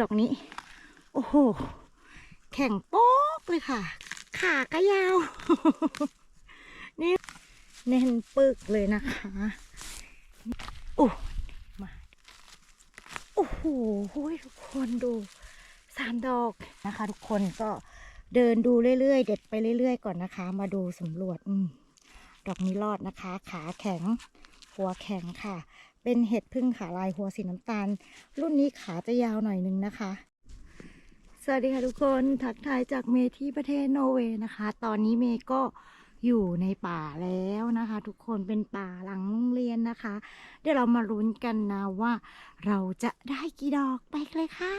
ดอกนี้ โอ้โห แข็งโป๊กเลยค่ะ ขาก็ยาว นี่แน่นปึกเลยนะคะโอ้มาโอ้โหทุกคนดูสามดอกนะคะ ทุกคนก็เดินดูเรื่อยๆ เด็ดไปเรื่อยๆ ก่อนนะคะ มาดูสำรวจอดอกนี้รอดนะคะ ขาแข็ง หัวแข็งค่ะ เป็นเห็ดพึ่งขาลายหัวสีน้ำตาล รุ่นนี้ขาจะยาวหน่อยนึงนะคะ สวัสดีค่ะทุกคนทักทายจากเมที่ประเทศโนเวย์นะคะ ตอนนี้เมก็อยู่ในป่าแล้วนะคะ ทุกคนเป็นป่าหลังโรงเรียนนะคะ เดี๋ยวเรามาลุ้นกันนะว่า เราจะได้กี่ดอกไปเลยค่ะ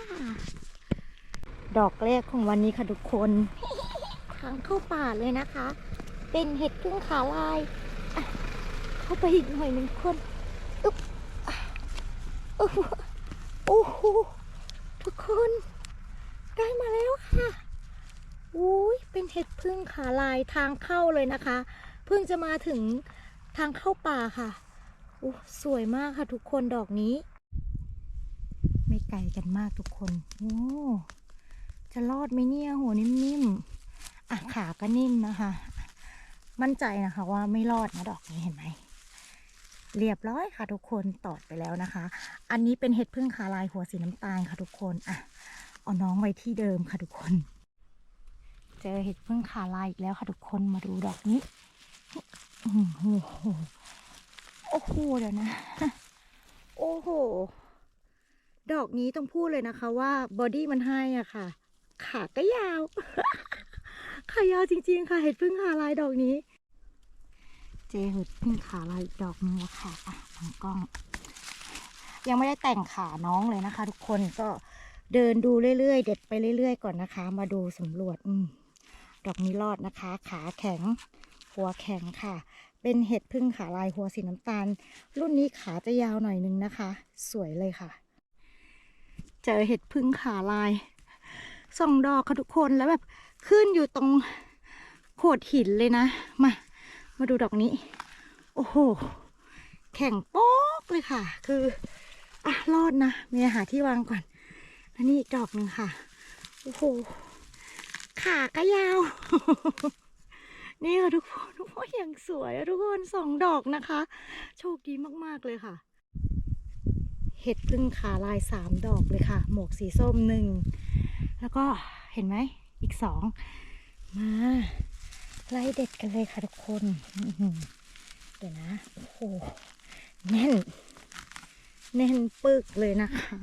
ดอกแรกของวันนี้ค่ะทุกคนทางเข้าป่าเลยนะคะ เป็นเห็ดพึ่งขาลาย ไปอีกหน่อยหนึ่งคนอึ๊บโอ้โหทุกคนได้มาแล้วค่ะอุ้ยเป็นเห็ดพึ่งขาลายทางเข้าเลยนะคะ เพิ่งจะมาถึงทางเข้าป่าค่ะโอ้สวยมากค่ะทุกคนดอกนี้ ไม่ไกลกันมากทุกคนโอ้จะรอดไหมเนี่ยหัวนิ่มๆอะขาก็นิ่มนะคะ มั่นใจนะคะว่าไม่รอดนะดอกนี้เห็นไหม เรียบร้อยค่ะทุกคนตอดไปแล้วนะคะ อันนี้เป็นเห็ดพึ่งขาลายหัวสีน้ำตาลค่ะทุกคนอะเอาน้องไว้ที่เดิมค่ะทุกคน เจอเห็ดพึ่งขาลายอีกแล้วค่ะทุกคนมาดูดอกนี้โอ้โหโอ้โหเดี๋ยวนะ โอ้โห ดอกนี้ต้องพูดเลยนะคะว่าบอดี้มันให้อะค่ะ ขาก็ยาว ขายาวจริง ๆ ค่ะ เห็ดพึ่งขาลายดอกนี้ เจอเห็ดพึ่งขาลายอีกดอกนึงแล้วค่ะอะทางกล้อง ยังไม่ได้แต่งขาน้องเลยนะคะ ทุกคนก็เดินดูเรื่อยๆ เด็ดไปเรื่อย ๆ ก่อนนะคะ มาดูสำรวจอมดอกนี้รอดนะคะ ขาแข็ง หัวแข็งค่ะ เป็นเห็ดพึ่งขาลายหัวสีน้ำตาล รุ่นนี้ขาจะยาวหน่อยนึงนะคะ สวยเลยค่ะ เจอเห็ดพึ่งขาลายส่องดอกค่ะทุกคนแล้วแบบขึ้นอยู่ตรงโขดหินเลยนะ มา มาดูดอกนี้ โอ้โห แข็งโป๊กเลยค่ะ คืออะรอดนะเมียหาที่วางก่อนอันนี้อีกดอกหนึ่งค่ะ โอ้โห ขาก็ยาว นี่ค่ะทุกคนโอ้ยอย่างสวยทุกคนสองดอกนะคะ โชคดีมากๆเลยค่ะ เห็ดพึ่งขาลายสามดอกเลยค่ะ หมวกสีส้มหนึ่ง แล้วก็เห็นไหม อีกสอง มา ไล่เด็ดกันเลยค่ะทุกคนเดี๋ยวนะโอ้โหแน่น แน่นปึกเลยนะคะ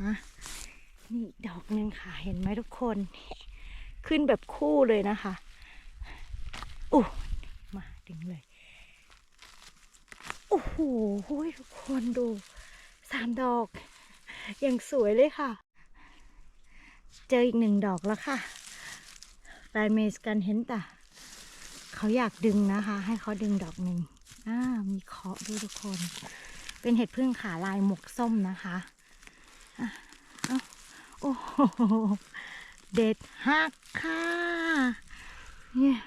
นี่ดอกหนึ่งค่ะเห็นไหมทุกคน ขึ้นแบบคู่เลยนะคะโอ้มาดึงเลยโอ้โหทุกคนดูสามดอกอย่างสวยเลยค่ะ เจออีกหนึ่งดอกแล้วค่ะแฟนเมสกันเห็นแต่ เขาอยากดึงนะคะ ให้เขาดึงดอกหนึ่งอ่ามีเคาะด้วยทุกคน เป็นเห็ดพึ่งขาลายหมวกส้มนะคะอะเอาโอ้โหเด็ดฮักค่ะเนี่ย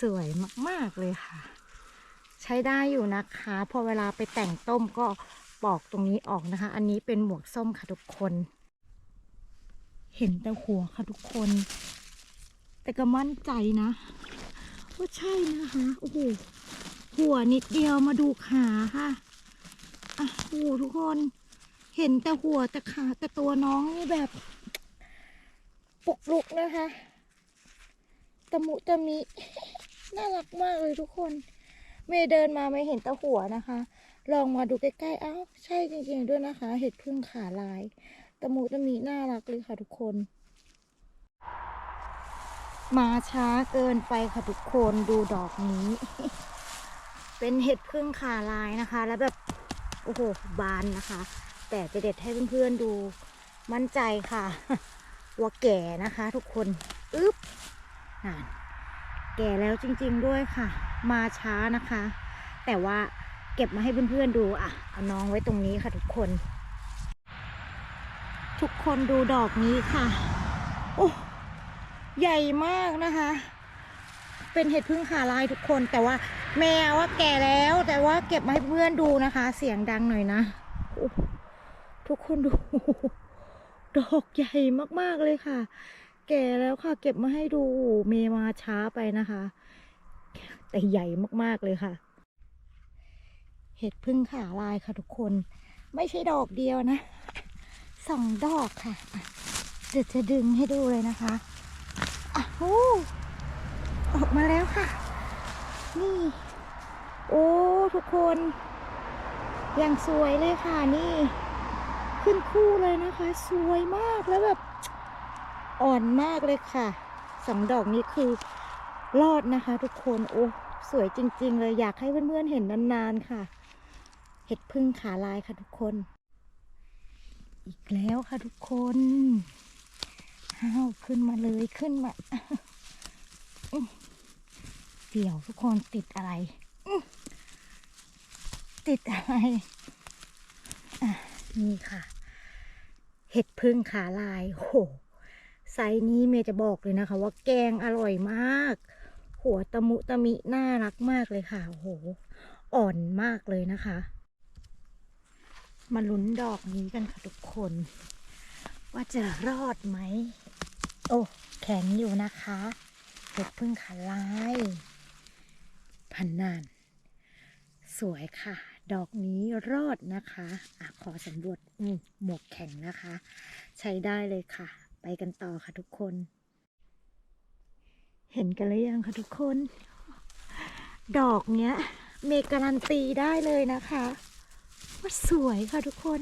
สวยมาก ๆ เลยค่ะ ใช้ได้อยู่นะคะ พอเวลาไปแต่งต้มก็ปอกตรงนี้ออกนะคะ อันนี้เป็นหมวกส้มค่ะทุกคน เห็นแต่หัวค่ะทุกคน แต่ก็มั่นใจนะ ว่าใช่นะคะโอ้โหหัวนิดเดียวมาดูขาค่ะอะโอ้โหทุกคน เห็นแต่หัวแต่ขาแต่ตัวน้องนี่แบบ ปุกลุกนะคะตะมุตะมิ น่ารักมากเลยทุกคน เมย์เดินมาไม่เห็นแต่หัวนะคะ ลองมาดูใกล้ๆอ้าวใช่จริงๆด้วยนะคะ เห็ดพึ่งขาลาย ตะมุตะมิน่ารักเลยค่ะทุกคน มาช้าเกินไปค่ะทุกคนดูดอกนี้ เป็นเห็ดพึ่งขาลายนะคะ แล้วแบบ โอ้โห บานนะคะ แต่จะเด็ดให้เพื่อนๆดูมั่นใจค่ะว่าแก่นะคะ ทุกคนอึ๊บนั่นแก่แล้วจริง ๆด้วยค่ะ มาช้านะคะ แต่ว่าเก็บมาให้เพื่อนๆดูอะเอาน้องไว้ตรงนี้ค่ะทุกคน ทุกคนดูดอกนี้ค่ะ โอ้ ใหญ่มากนะคะ เป็นเห็ดพึ่งขาลายทุกคน แต่ว่าแมวว่าแก่แล้ว แต่ว่าเก็บมาให้เพื่อนดูนะคะ เสียงดังหน่อยนะ ทุกคนดู ดอกใหญ่มากๆเลยค่ะ แก่แล้วค่ะ เก็บมาให้ดูเมมาช้าไปนะคะ แต่ใหญ่มากๆเลยค่ะ เห็ดพึ่งขาลายค่ะทุกคน ไม่ใช่ดอกเดียวนะสองดอกค่ะเดี๋ยวจะดึงให้ดูเลยนะคะ โอ้ออกมาแล้วค่ะ นี่ โอ้ ทุกคนอย่างสวยเลยค่ะนี่ ขึ้นคู่เลยนะคะ สวยมากแล้วแบบอ่อนมากเลยค่ะสองดอกนี้คือรอดนะคะ ทุกคนโอ้สวยจริง ๆ เลยอยากให้เพื่อนๆเห็นนานๆค่ะ เห็ดพึ่งขาลายค่ะทุกคน อีกแล้วค่ะทุกคน อ้าวขึ้นมาเลยขึ้นมาเดี๋ยวทุกคนติดอะไร ติดอะไร อะ นี่ค่ะ เห็ดพึ่งขาลายโหไซส์นี้เมย์จะบอกเลยนะคะ ว่าแกงอร่อยมาก หัวตะมุตะมิน่ารักมากเลยค่ะโอ้โหอ่อนมากเลยนะคะ มาลุ้นดอกนี้กันค่ะทุกคน ว่าจะรอดไหม โอ้แข็งอยู่นะคะเห็ดพึ่งขาลายพันนาน สวยค่ะ ดอกนี้รอดนะคะอะขอสำรวจอืมหมวกแข็งนะคะ ใช้ได้เลยค่ะ ไปกันต่อค่ะทุกคน เห็นกันหรือยังคะทุกคน ดอกเนี้ย เมย์การันตีได้เลยนะคะว่าสวยค่ะทุกคน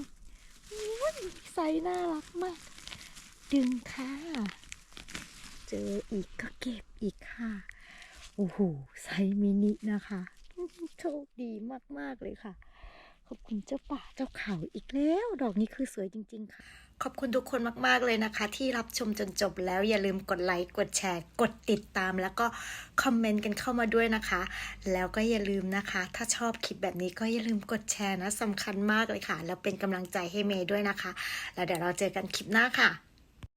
ไซน่ารักมาก ดึงค่ะ เจออีกก็เก็บอีกค่ะ โอ้โหไซมินินะคะ โชคดีมาก ๆ เลยค่ะ ขอบคุณเจ้าป่าเจ้าเขาอีกแล้ว ดอกนี้คือสวยจริง ๆ ค่ะ ขอบคุณทุกคนมาก ๆ เลยนะคะ ที่รับชมจนจบแล้วอย่าลืมกดไลค์กดแชร์ กดติดตาม แล้วก็คอมเมนต์กันเข้ามาด้วยนะคะ แล้วก็อย่าลืมนะคะ ถ้าชอบคลิปแบบนี้ก็อย่าลืมกดแชร์นะสำคัญมากเลยค่ะ แล้วเป็นกำลังใจให้เมย์ด้วยนะคะ แล้วเดี๋ยวเราเจอกันคลิปหน้าค่ะ